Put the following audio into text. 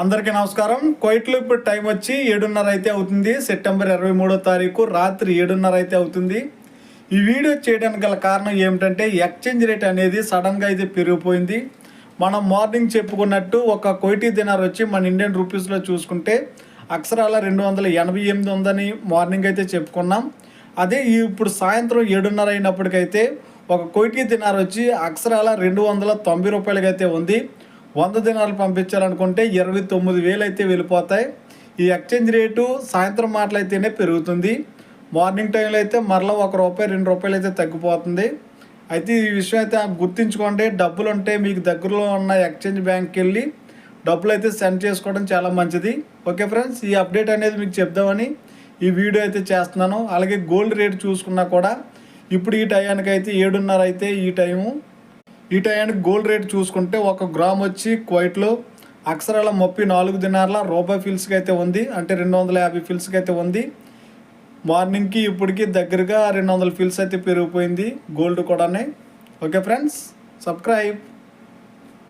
అందరికీ నమస్కారం. కోయిట్లో ఇప్పుడు టైం వచ్చి ఏడున్నర అయితే అవుతుంది. సెప్టెంబర్ ఇరవై మూడో తారీఖు రాత్రి ఏడున్నర అయితే అవుతుంది. ఈ వీడియో చేయడానికి గల కారణం ఏమిటంటే ఎక్స్చేంజ్ రేట్ అనేది సడన్గా అయితే పెరిగిపోయింది. మనం మార్నింగ్ చెప్పుకున్నట్టు ఒక కోయిటీ దినార్ వచ్చి మన ఇండియన్ రూపీస్లో చూసుకుంటే అక్షరాల రెండు వందల ఎనభై ఎనిమిది ఉందని మార్నింగ్ అయితే చెప్పుకున్నాం. అదే ఇప్పుడు సాయంత్రం ఏడున్నర అయినప్పటికైతే ఒక కోయిటీ దినార్ వచ్చి అక్షరాల రెండు వందల తొంభై రూపాయలకైతే ఉంది. వంద దినాలు పంపించాలనుకుంటే ఇరవై తొమ్మిది వేలు అయితే వెళ్ళిపోతాయి. ఈ ఎక్స్చేంజ్ రేటు సాయంత్రం మాటలైతేనే పెరుగుతుంది. మార్నింగ్ టైంలో అయితే మరలా ఒక రూపాయి రెండు రూపాయలు అయితే తగ్గిపోతుంది. అయితే ఈ విషయం అయితే గుర్తుంచుకోండి. డబ్బులు ఉంటే మీకు దగ్గరలో ఉన్న ఎక్స్చేంజ్ బ్యాంక్కి వెళ్ళి డబ్బులు అయితే సెండ్ చేసుకోవడం చాలా మంచిది. ఓకే ఫ్రెండ్స్ ఈ అప్డేట్ అనేది మీకు చెప్దామని ఈ వీడియో అయితే చేస్తున్నాను. అలాగే గోల్డ్ రేట్ చూసుకున్నా కూడా ఇప్పుడు ఈ టయానికి అయితే ఏడున్నర అయితే ఈ టైము. ఈ టయానికి గోల్డ్ రేట్ చూసుకుంటే ఒక గ్రామ్ వచ్చి క్వైట్లో అక్షరాల ముప్పై నాలుగు దినార్ల రూపాయి ఫిల్స్కి అయితే ఉంది. అంటే రెండు వందల యాభై ఫిల్స్కి అయితే ఉంది. మార్నింగ్కి ఇప్పటికి దగ్గరగా రెండు వందల ఫిల్స్ అయితే పెరిగిపోయింది గోల్డ్ కూడానే. Okay friends subscribe